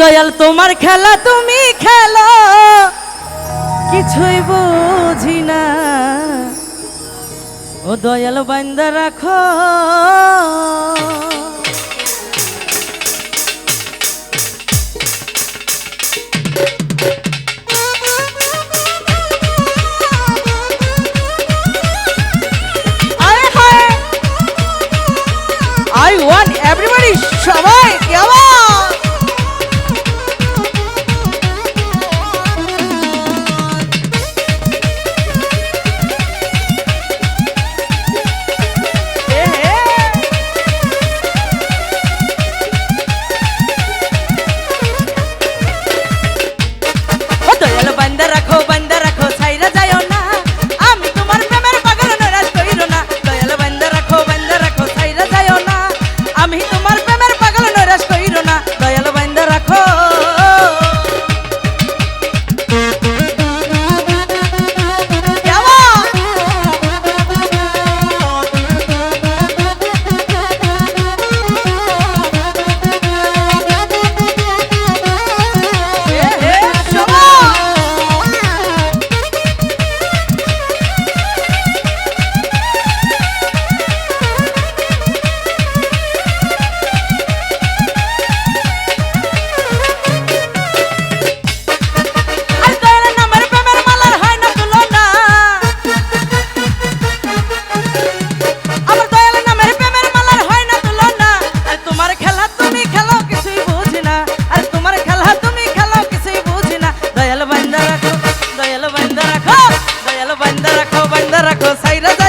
দয়াল তোমার খেলা তুমি খেলো। কিছুই বুঝি না। ও দয়াল বান্দা রাখো। রাখো সাইরা